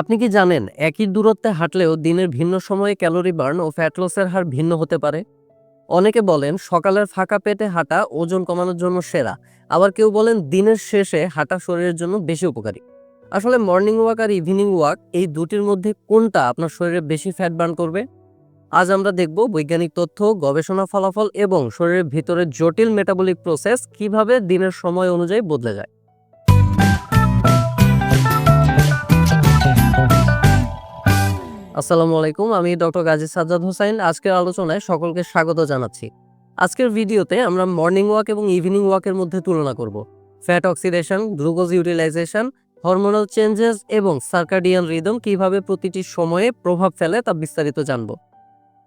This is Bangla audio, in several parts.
আপনি কি জানেন, একই দূরত্বে হাঁটলেও দিনের ভিন্ন সময়ে ক্যালোরি বার্ন ও ফ্যাট লসের হার ভিন্ন হতে পারে? অনেকে বলেন, সকালের ফাঁকা পেটে হাঁটা ওজন কমানোর জন্য সেরা। আবার কেউ বলেন, দিনের শেষে হাঁটা শরীরের জন্য বেশি উপকারী। আসলে মর্নিং ওয়াক আর ইভিনিং ওয়াক এই দুটির মধ্যে কোনটা আপনার শরীরে বেশি ফ্যাট বার্ন করবে? আজ আমরা দেখব বৈজ্ঞানিক তথ্য, গবেষণা ফলাফল এবং শরীরের ভিতরে জটিল মেটাবলিক প্রসেস কীভাবে দিনের সময় অনুযায়ী বদলে যায়। আসসালামু আলাইকুম, আমি ডক্টর গাজী সাজ্জাদ হোসাইন। আজকের আলোচনায় সকলকে স্বাগত জানাচ্ছি। আজকের ভিডিওতে আমরা মর্নিং ওয়াক এবং ইভিনিং ওয়াকের মধ্যে তুলনা করব। Fat oxidation glucose utilisation hormonal changes এবং সার্কাডিয়ান রিদম কীভাবে প্রতিটি সময়ে প্রভাব ফেলে তা বিস্তারিত জানব।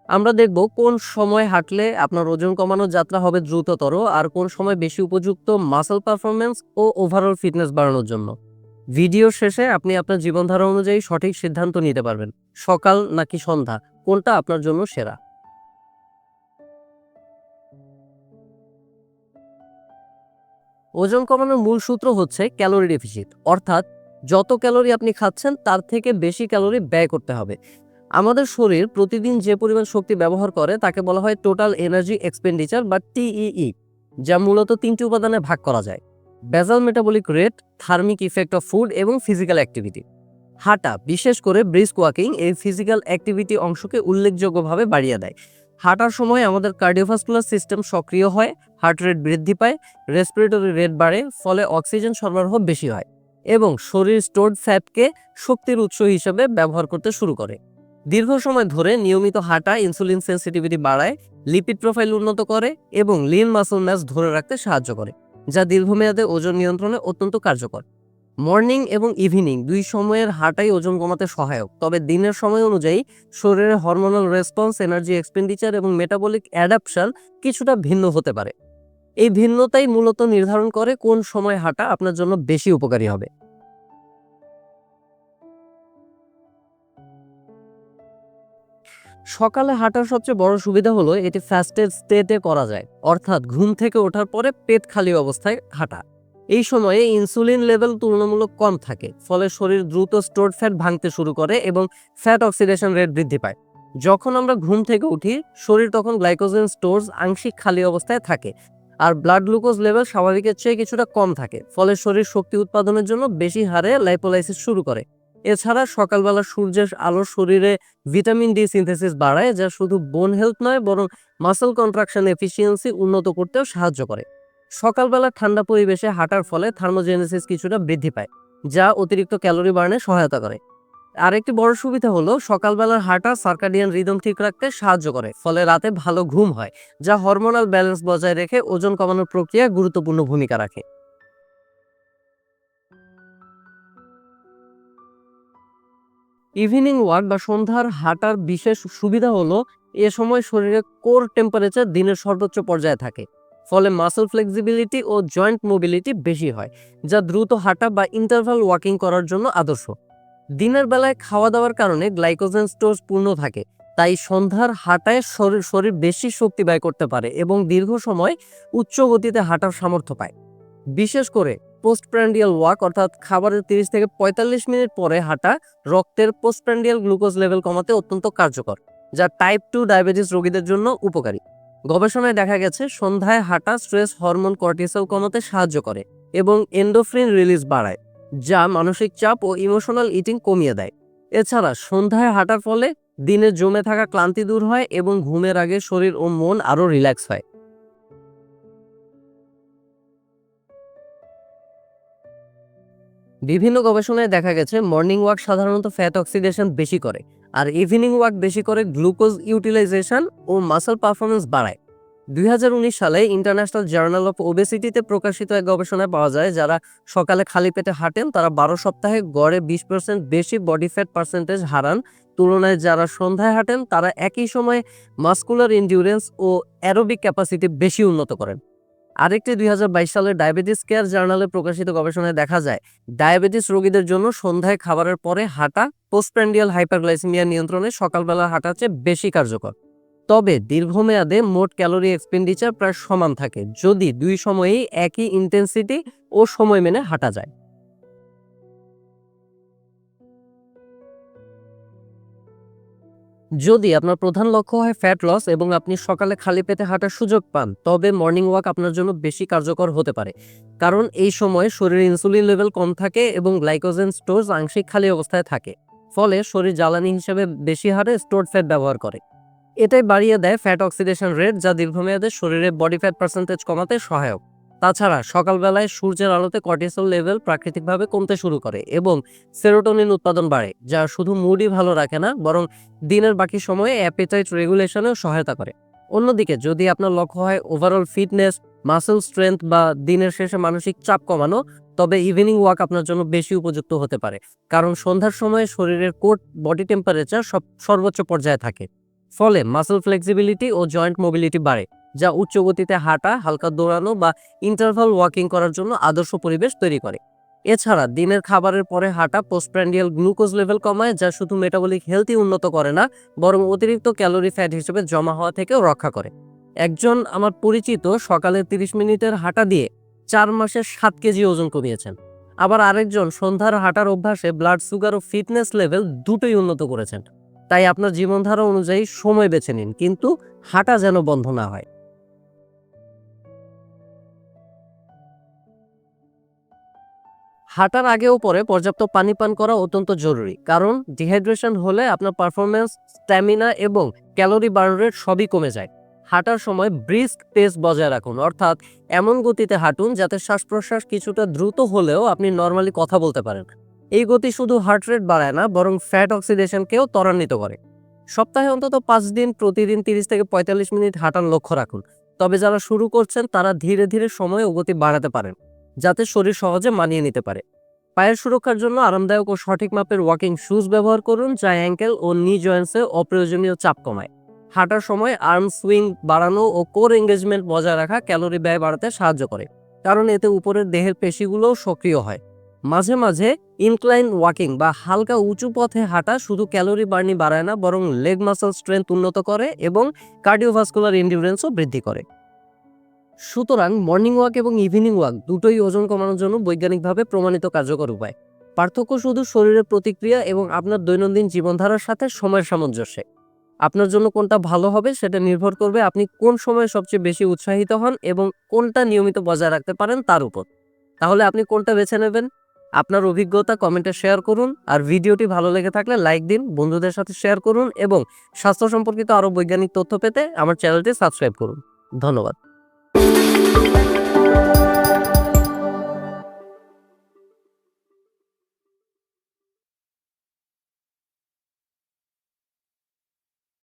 আমরা দেখব কোন সময় হাঁটলে আপনার ওজন কমানোর যাত্রা হবে দ্রুততর আর কোন সময় বেশি উপযুক্ত মাসল পারফরমেন্স ও ওভারঅল ফিটনেস বাড়ানোর জন্য। ভিডিও শেষে আপনি আপনার জীবনধারা অনুযায়ী সঠিক সিদ্ধান্ত নিতে পারবেন। সকাল নাকি সন্ধ্যা? কোনটা আপনার জন্য সেরা? ওজন কমানোর মূল সূত্র হচ্ছে ক্যালোরি ডেফিসিট। অর্থাৎ যত ক্যালোরি আপনি খাচ্ছেন, তার থেকে বেশি ক্যালোরি ব্যয় করতে হবে। আমাদের শরীর প্রতিদিন যে পরিমাণ শক্তি ব্যবহার করে, তাকে বলা হয় টোটাল এনার্জি এক্সপেন্ডিচার বা টিইই, যা মূলত তিনটি উপাদানে ভাগ করা যায়। Basal metabolic rate thermic effect of food এবং ফিজিক্যাল অ্যাক্টিভিটি হাঁটা, বিশেষ করে ব্রিস্ক ওয়াকিং এই ফিজিক্যাল অ্যাক্টিভিটি অংশকে উল্লেখযোগ্যভাবে বাড়িয়ে দেয়। হাঁটার সময় আমাদের কার্ডিওভাস্কুলার সিস্টেম সক্রিয় হয় হার্ট রেট বৃদ্ধি পায় রেসপিরেটরি রেট বাড়ে, ফলে অক্সিজেন সরবরাহ বেশি হয় এবং শরীর স্টোর্ড ফ্যাটকে শক্তির উৎস হিসেবে ব্যবহার করতে শুরু করে। দীর্ঘ সময় ধরে নিয়মিত হাঁটা ইনসুলিন সেন্সিটিভিটি বাড়ায় লিপিড প্রোফাইল উন্নত করে এবং লিন মাসল ম্যাস ধরে রাখতে সাহায্য করে। যা দীর্ঘমেয়াদে ওজন নিয়ন্ত্রণে অত্যন্ত কার্যকর। মর্নিং এবং ইভিনিং দুই সময়ের হাঁটাই ওজন কমাতে সহায়ক, তবে দিনের সময় অনুযায়ী শরীরের হরমোনাল রেসপন্স, এনার্জি এক্সপেন্ডিচার এবং মেটাবলিক অ্যাডাপশন কিছুটা ভিন্ন হতে পারে। এই ভিন্নতাই মূলত নির্ধারণ করে কোন সময় হাঁটা আপনার জন্য বেশি উপকারী হবে। সকালে হাঁটার সবচেয়ে বড় সুবিধা হলো এটি ফাস্টেড স্টেতে করা যায়। অর্থাৎ ঘুম থেকে ওঠার পরে পেট খালি অবস্থায় হাঁটা। এই সময়ে ইনসুলিন লেভেল তুলনামূলক কম থাকে, ফলে শরীর দ্রুত স্টোর ফ্যাট ভাঙতে শুরু করে এবং ফ্যাট অক্সিডেশন রেট বৃদ্ধি পায়। যখন আমরা ঘুম থেকে উঠি, শরীর তখন গ্লাইকোজেন স্টোরস আংশিক খালি অবস্থায় থাকে, আর ব্লাড গ্লুকোজ লেভেল স্বাভাবিকের চেয়ে কিছুটা কম থাকে, ফলে শরীর শক্তি উৎপাদনের জন্য বেশি হারে লাইপোলাইসিস শুরু করে। এছাড়া সকালবেলা সূর্যের আলো শরীরে ভিটামিন ডি সিনথেসিস বাড়ায়, যা শুধু বোন হেলথ নয়, বরং মাসল কন্ট্রাকশন এফিসিয়েন্সি উন্নত করতেও সাহায্য করে। সকালবেলা ঠান্ডা পরিবেশে হাঁটার ফলে থার্মোজেনেসিস কিছুটা বৃদ্ধি পায়, যা অতিরিক্ত ক্যালোরি বার্নে সহায়তা করে। আরেকটি বড় সুবিধা হলো সকালবেলার হাঁটা সার্কাডিয়ান রিদম ঠিক রাখতে সাহায্য করে, ফলে রাতে ভালো ঘুম হয়, যা হরমোনাল ব্যালেন্স বজায় রেখে ওজন কমানোর প্রক্রিয়ায় গুরুত্বপূর্ণ ভূমিকা রাখে। ইভিনিং ওয়াক বা সন্ধ্যার হাঁটার বিশেষ সুবিধা হলো, এ সময় শরীরে কোর টেম্পারেচার দিনের সর্বোচ্চ পর্যায়ে থাকে। ফলে মাসল ফ্লেক্সিবিলিটি ও জয়েন্ট মোবিলিটি বেশি হয়, যা দ্রুত হাঁটা বা ইন্টারভাল ওয়াকিং করার জন্য আদর্শ। দিনের বেলায় খাওয়া দাওয়ার কারণে গ্লাইকোজেন স্টোর পূর্ণ থাকে, তাই সন্ধ্যার হাঁটায় শরীর শরীর বেশি শক্তি ব্যয় করতে পারে এবং দীর্ঘ সময় উচ্চ গতিতে হাঁটার সামর্থ্য পায়। বিশেষ করে পোস্টপ্র্যান্ডিয়াল ওয়াক অর্থাৎ খাবারের তিরিশ থেকে পঁয়তাল্লিশ মিনিট পরে হাঁটা, রক্তের পোস্টপ্র্যান্ডিয়াল গ্লুকোজ লেভেল কমাতে অত্যন্ত কার্যকর, যা টাইপ টু ডায়াবেটিস রোগীদের জন্য উপকারী। গবেষণায় দেখা গেছে, সন্ধ্যায় হাঁটা স্ট্রেস হরমোন কর্টিসল কমাতে সাহায্য করে এবং এন্ডোফ্রিন রিলিজ বাড়ায়, যা মানসিক চাপ ও ইমোশনাল ইটিং কমিয়ে দেয়। এছাড়া সন্ধ্যায় হাঁটার ফলে দিনে জমে থাকা ক্লান্তি দূর হয় এবং ঘুমের আগে শরীর ও মন আরও রিল্যাক্স হয়। বিভিন্ন গবেষণায় দেখা গেছে মর্নিং ওয়াক সাধারণত ফ্যাট অক্সিডেশন বেশি করে, আর ইভিনিং ওয়াক বেশি করে গ্লুকোজ ইউটিলাইজেশন ও মাসল পারফরমেন্স বাড়ায়। দুই হাজার উনিশ সালে ইন্টারন্যাশনাল জার্নাল অফ ওবেসিটিতে প্রকাশিত এক গবেষণায় পাওয়া যায়, যারা সকালে খালি পেটে হাঁটেন, তারা বারো সপ্তাহে গড়ে বিশ পার্সেন্ট বেশি বডি ফ্যাট পার্সেন্টেজ হারান। তুলনায় যারা সন্ধ্যায় হাঁটেন, তারা একই সময়ে মাস্কুলার ইন্ডিউরেন্স ও অ্যারোবিক ক্যাপাসিটি বেশি উন্নত করেন। আরেকটি দুই সালের ডায়াবেটিস কেয়ার জার্নালে প্রকাশিত গবেষণায় দেখা যায়, ডায়াবেটিস রোগীদের জন্য সন্ধ্যায় খাবারের পরে হাঁটা পোস্টপ্যান্ডিয়াল হাইপারগ্লাইসিমিয়া নিয়ন্ত্রণে সকালবেলা হাঁটার চেয়ে বেশি কার্যকর। তবে দীর্ঘমেয়াদে মোট ক্যালোরি এক্সপেন্ডিচার প্রায় সমান থাকে, যদি দুই সময়েই একই ইন্টেন্সিটি ও সময় মেনে হাঁটা যায়। যদি আপনার প্রধান লক্ষ্য হয় ফ্যাট লস এবং আপনি সকালে খালি পেটে হাঁটার সুযোগ পান, তবে মর্নিং ওয়াক আপনার জন্য বেশি কার্যকর হতে পারে। কারণ এই সময় শরীরে ইনসুলিন লেভেল কম থাকে এবং গ্লাইকোজেন স্টোরস আংশিক খালি অবস্থায় থাকে, ফলে শরীর জ্বালানি হিসেবে বেশি হারে স্টোর ফ্যাট ব্যবহার করে। এটাই বাড়িয়ে দেয় ফ্যাট অক্সিডেশন রেট যা দীর্ঘমেয়াদে শরীরে বডি ফ্যাট পার্সেন্টেজ কমাতে সহায়ক। তাছাড়া সকালবেলায় সূর্যের আলোতে কর্টিসল লেভেল প্রাকৃতিকভাবে কমতে শুরু করে এবং সেরোটোনিন উৎপাদন বাড়ে, যা শুধু মুডই ভালো রাখে না, বরং দিনের বাকি সময়ে অ্যাপেটাইট রেগুলেশনেও সহায়তা করে। অন্যদিকে, যদি আপনার লক্ষ্য হয় ওভারঅল ফিটনেস মাসেল স্ট্রেংথ বা দিনের শেষে মানসিক চাপ কমানো, তবে ইভিনিং ওয়াক আপনার জন্য বেশি উপযুক্ত হতে পারে, কারণ সন্ধ্যার সময়ে শরীরের কোট বডি টেম্পারেচার সব সর্বোচ্চ পর্যায়ে থাকে। ফলে মাসেল ফ্লেক্সিবিলিটি ও জয়েন্ট মোবিলিটি বাড়ে। যা উচ্চ গতিতে হাঁটা, হালকা দৌড়ানো বা ইন্টারভাল ওয়াকিং করার জন্য আদর্শ পরিবেশ তৈরি করে। এছাড়া দিনের খাবারের পরে হাঁটা পোস্টপ্র্যান্ডিয়াল গ্লুকোজ লেভেল কমায়, যা শুধু মেটাবলিক হেলথই উন্নত করে না, বরং অতিরিক্ত ক্যালোরি ফ্যাট হিসেবে জমা হওয়া থেকেও রক্ষা করে। একজন আমার পরিচিত সকালে 30 মিনিটের হাঁটা দিয়ে চার মাসে সাত কেজি ওজন কমিয়েছেন। আবার আরেকজন সন্ধ্যার হাঁটার অভ্যাসে ব্লাড সুগার ও ফিটনেস লেভেল দুটোই উন্নত করেছেন। তাই আপনার জীবনধারা অনুযায়ী সময় বেছে নিন, কিন্তু হাঁটা যেন বন্ধ না হয়। হাঁটার আগে ও পরে পর্যাপ্ত পানি পান করা অত্যন্ত জরুরি। কারণ ডিহাইড্রেশন হলে আপনার পারফরমেন্স স্ট্যামিনা এবং ক্যালোরি বার্ন রেট সবই কমে যায়। হাঁটার সময় ব্রিস্ক পেস বজায় রাখুন। অর্থাৎ, এমন গতিতে হাঁটুন যাতে শ্বাস প্রশ্বাস কিছুটা দ্রুত হলেও আপনি নর্মালি কথা বলতে পারেন। এই গতি শুধু হার্ট রেট বাড়ায় না, বরং ফ্যাট অক্সিডেশনকেও ত্বরান্বিত করে। সপ্তাহে অন্তত পাঁচ দিন, প্রতিদিন তিরিশ থেকে পঁয়তাল্লিশ মিনিট হাঁটার লক্ষ্য রাখুন। তবে যারা শুরু করছেন, তারা ধীরে ধীরে সময় ও গতি বাড়াতে পারেন। যাতে শরীর সহজে মানিয়ে নিতে পারে। পায়ের সুরক্ষার জন্য আরামদায়ক ও সঠিক মাপের ওয়াকিং শুজ ব্যবহার করুন, যা অ্যাঙ্কেল ও নি জয়েন্টসে অপ্রয়োজনীয় চাপ কমায়। হাঁটার সময় আর্ম সুইং বাড়ানো ও কোর এঙ্গেজমেন্ট বজায় রাখা ক্যালোরি ব্যয় বাড়াতে সাহায্য করে, কারণ এতে উপরের দেহের পেশিগুলোও সক্রিয় হয়। মাঝে মাঝে ইনক্লাইন ওয়াকিং বা হালকা উঁচু পথে হাঁটা শুধু ক্যালোরি বার্নি বাড়ায় না, বরং লেগ মাসল স্ট্রেংথ উন্নত করে এবং কার্ডিওভাস্কুলার ইন্ডিউরেন্সও বৃদ্ধি করে। সুতরাং মর্নিং ওয়াক এবং ইভিনিং ওয়াক দুটোই ওজন কমানোর জন্য বৈজ্ঞানিকভাবে প্রমাণিত কার্যকর উপায়। পার্থক্য শুধু শরীরের প্রতিক্রিয়া এবং আপনার দৈনন্দিন জীবনধারার সাথে সময়ের সামঞ্জস্যে। আপনার জন্য কোনটা ভালো হবে সেটা নির্ভর করবে আপনি কোন সময়ে সবচেয়ে বেশি উৎসাহিত হন এবং কোনটা নিয়মিত বজায় রাখতে পারেন তার উপর। তাহলে আপনি কোনটা বেছে নেবেন? আপনার অভিজ্ঞতা কমেন্টে শেয়ার করুন আর ভিডিওটি ভালো লেগে থাকলে লাইক দিন, বন্ধুদের সাথে শেয়ার করুন এবং স্বাস্থ্য সম্পর্কিত আরও বৈজ্ঞানিক তথ্য পেতে আমার চ্যানেলটি সাবস্ক্রাইব করুন। ধন্যবাদ।